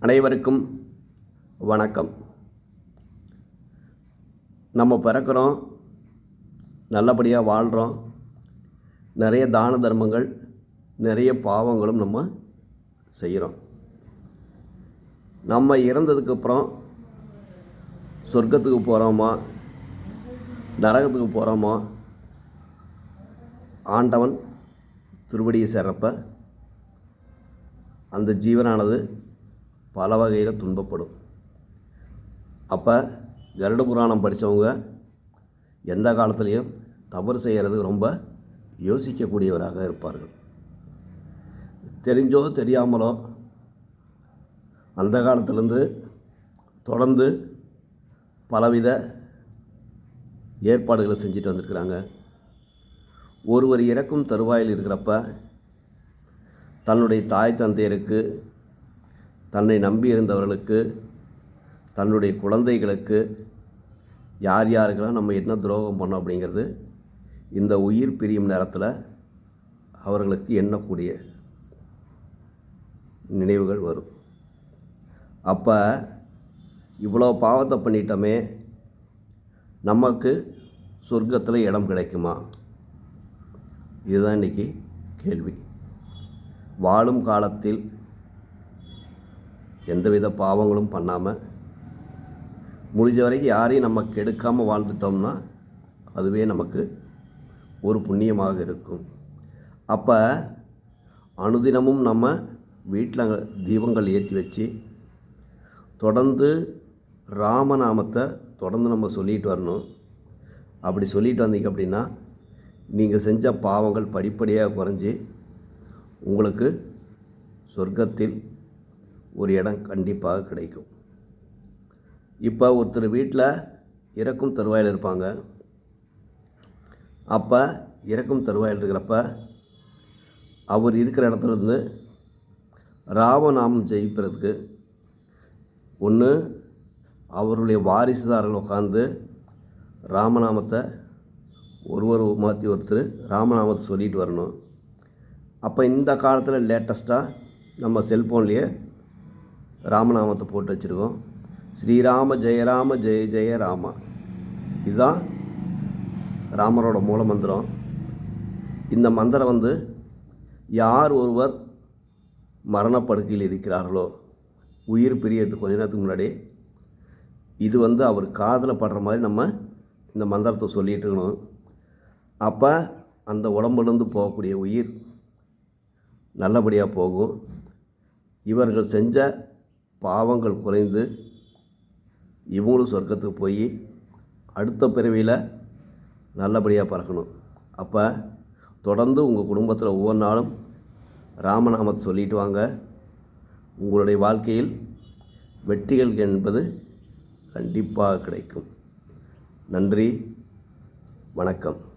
அனைவருக்கும் வணக்கம். நம்ம பிறக்கிறோம் நல்லபடியாக வாழ்கிறோம் நிறைய தான தர்மங்கள் நிறைய பாவங்களும் நம்ம செய்கிறோம். நம்ம இறந்ததுக்கப்புறம் சொர்க்கத்துக்கு போகிறோமா? நரகத்துக்கு போகிறோமா? ஆண்டவன் திருவடியை சேர்றப்ப அந்த ஜீவனானது பல வகையில் துன்பப்படும். அப்போ கருட புராணம் படித்தவங்க எந்த காலத்துலேயும் தவறு செய்கிறது ரொம்ப யோசிக்கக்கூடியவராக இருப்பார்கள். தெரிஞ்சோ தெரியாமலோ அந்த காலத்துலேருந்து தொடர்ந்து பலவித ஏற்பாடுகளை செஞ்சுட்டு வந்திருக்கிறாங்க. ஒருவர் இறக்கும் தருவாயில் இருக்கிறப்ப தன்னுடைய தாய் தந்தையருக்கு தன்னை நம்பி இருந்தவர்களுக்கு தன்னுடைய குழந்தைகளுக்கு யார் யாருக்கெல்லாம் நம்ம என்ன துரோகம் பண்ணோம் அப்படிங்கிறது இந்த உயிர் பிரியும் நேரத்தில் அவர்களுக்கு எண்ணக்கூடிய நினைவுகள் வரும். அப்போ இவ்வளோ பாவத்தை பண்ணிட்டோமே நமக்கு சொர்க்கத்தில் இடம் கிடைக்குமா? இதுதான் இன்றைக்கி கேள்வி. வாழும் காலத்தில் எந்தவித பாவங்களும் பண்ணாமல் முடிஞ்ச வரைக்கும் யாரையும் நம்ம கெடுக்காமல் வாழ்ந்துட்டோம்னா அதுவே நமக்கு ஒரு புண்ணியமாக இருக்கும். அப்போ அனுதினமும் நம்ம வீட்டில் தீபங்கள் ஏற்றி வச்சு தொடர்ந்து ராமநாமத்தை தொடர்ந்து நம்ம சொல்லிட்டு வரணும். அப்படி சொல்லிட்டு வந்தீங்க அப்படின்னா நீங்கள் செஞ்ச பாவங்கள் படிப்படியாக குறைஞ்சி உங்களுக்கு சொர்க்கத்தில் ஒரு இடம் கண்டிப்பாக கிடைக்கும். இப்போ ஒருத்தர் வீட்டில் இறக்கும் தருவாயில் இருப்பாங்க. அப்போ இறக்கும் தருவாயில் இருக்கிறப்ப அவர் இருக்கிற இடத்துல இருந்து ராமநாமம் ஜெயிப்பதற்கு ஒன்று அவருடைய வாரிசுதாரர்கள் உட்காந்து ராமநாமத்தை ஒருவர் மாற்றி ஒருத்தர் ராமநாமத்தை சொல்லிட்டு வரணும். அப்போ இந்த காலத்தில் லேட்டஸ்ட்டாக நம்ம செல்ஃபோன்லேயே ராமநாமத்தை போட்டு வச்சுருக்கோம். ஸ்ரீராம ஜெயராம ஜெய ஜெய ராமா. இதுதான் ராமரோட மூல மந்திரம். இந்த மந்திரம் வந்து யார் ஒருவர் மரணப்படுக்கையில் இருக்கிறார்களோ உயிர் பிரியறதுக்கு கொஞ்ச நேரத்துக்கு முன்னாடி இது வந்து அவர் காதில் படுற மாதிரி நம்ம இந்த மந்திரத்தை சொல்லிகிட்டு இருக்கணும். அப்போ அந்த உடம்புலேருந்து போகக்கூடிய உயிர் நல்லபடியாக போகும். இவர்கள் செஞ்ச பாவங்கள் குறைந்து இவங்களும் சொர்க்கத்துக்கு போய் அடுத்த பிறவியில் நல்லபடியாக பறக்கணும். அப்போ தொடர்ந்து உங்கள் குடும்பத்தில் ஒவ்வொரு நாளும் ராமநாமத்தை சொல்லிட்டு வாங்க. உங்களுடைய வாழ்க்கையில் வெற்றிகள் என்பது கண்டிப்பாக கிடைக்கும். நன்றி வணக்கம்.